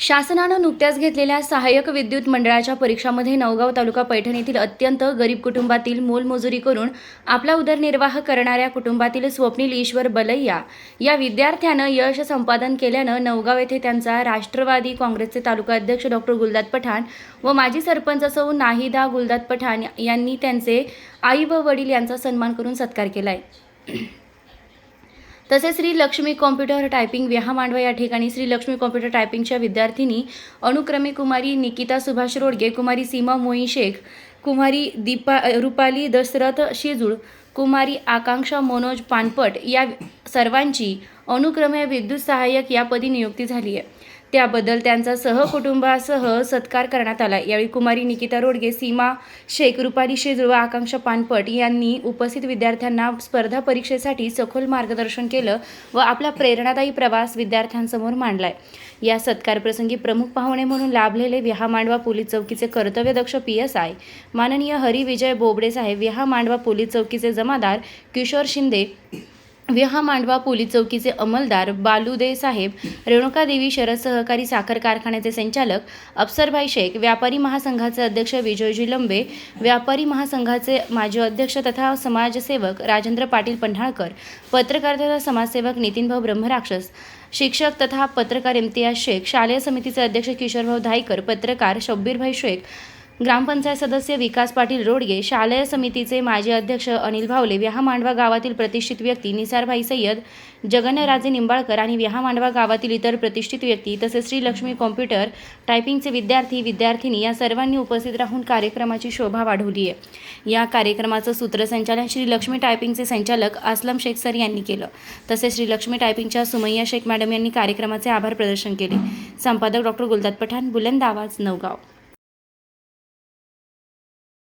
शासनानं नुकत्याच घेतलेल्या सहाय्यक विद्युत मंडळाच्या परीक्षामध्ये नवगाव तालुका पैठण येथील अत्यंत गरीब कुटुंबातील मोलमजुरी करून आपला उदरनिर्वाह करणाऱ्या कुटुंबातील स्वप्नील ईश्वर बलैया या विद्यार्थ्यानं यश संपादन केल्यानं नवगाव येथे त्यांचा राष्ट्रवादी काँग्रेसचे तालुका अध्यक्ष डॉक्टर गुलदाद पठाण व माजी सरपंच सौ नाहिदा गुलदाद पठाण यांनी त्यांचे आई व वडील यांचा सन्मान करून सत्कार केला आहे तसेच श्री लक्ष्मी कॉम्प्युटर टायपिंग विहा मांडवा या ठिकाणी श्री लक्ष्मी कॉम्प्युटर टायपिंगच्या विद्यार्थिनी अनुक्रमे कुमारी निकिता सुभाष रोडगे कुमारी सीमा मोई शेख कुमारी दीपा रुपाली दशरथ शेजूळ कुमारी आकांक्षा मनोज पानपट या सर्वांची अनुक्रमे विद्युत सहाय्यक यापदी नियुक्ती झाली आहे. त्याबद्दल त्यांचा सहकुटुंबासह सत्कार करण्यात आला. यावेळी कुमारी निकिता रोडगे सीमा शेख रुपाली शेजूळ व आकांक्षा पानपट यांनी उपस्थित विद्यार्थ्यांना स्पर्धा परीक्षेसाठी सखोल मार्गदर्शन केलं व आपला प्रेरणादायी प्रवास विद्यार्थ्यांसमोर मांडलाय. या सत्कारप्रसंगी प्रमुख पाहुणे म्हणून लाभलेले विहा मांडवा पोलीस चौकीचे कर्तव्यदक्ष पी एस आय माननीय हरिविजय बोबडे साहेब विहा मांडवा पोलीस चौकीचे जमादार किशोर शिंदे विहा मांडवा पोलीस चौकीचे अंमलदार बालुदे साहेब रेणुकादेवी शरद सहकारी साखर कारखान्याचे संचालक अफसरभाई शेख व्यापारी महासंघाचे अध्यक्ष विजयजी लंबे व्यापारी महासंघाचे माजी अध्यक्ष तथा समाजसेवक राजेंद्र पाटील पन्हाळकर पत्रकार तथा समाजसेवक नितीनभाऊ ब्रह्मराक्षस शिक्षक तथा पत्रकार इम्तियाज शेख शालेय समितीचे अध्यक्ष किशोरभाऊ धाईकर पत्रकार शब्बीरभाई शेख ग्रामपंचायत सदस्य विकास पाटील रोडगे शालेय समितीचे माजी अध्यक्ष अनिल भावले व्याहामांडवा मांडवा गावातील प्रतिष्ठित व्यक्ती निसारभाई सय्यद जगन्यराजे निंबाळकर आणि व्याहामांडवा मांडवा गावातील इतर प्रतिष्ठित व्यक्ती तसेच श्रीलक्ष्मी कॉम्प्युटर टायपिंगचे विद्यार्थी विद्यार्थिनी या सर्वांनी उपस्थित राहून कार्यक्रमाची शोभा वाढवली आहे. या कार्यक्रमाचं सूत्रसंचालन श्री लक्ष्मी टायपिंगचे संचालक असलम शेख सर यांनी केलं. तसेच श्रीलक्ष्मी टायपिंगच्या सुमय्या शेख मॅडम यांनी कार्यक्रमाचे आभार प्रदर्शन केले. संपादक डॉक्टर गुलदाद पठाण बुलंद आवाज नवगाव.